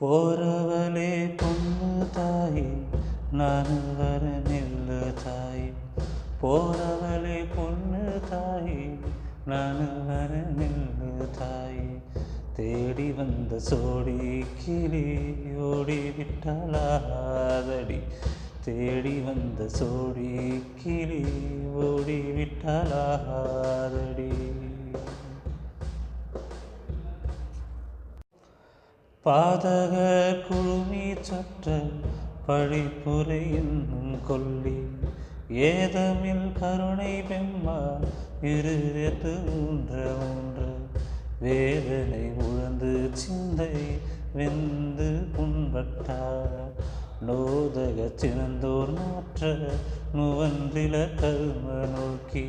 போறவளே பொண்ணு தாய் நான் வர நில்லு தாய். போறவளே பொண்ணு தாய் நான் வர நில்லு தாய். தேடி வந்த சோடி கிளி ஓடி விட்டாலாதடி தேடி வந்த சோடி கிளி ஓடி விட்டாலாதடி பாதக குழுமி சற்ற பழிப்புரை என்னும் கொல்லி ஏதமில் கருணை பெம்மா இருத்து ஊன்ற ஊன்ற வேதனை உழந்து சிந்தை வெந்து புண்பட்டார். நோதக சிறந்தோர் மாற்ற நுவன்றில கரும நோக்கி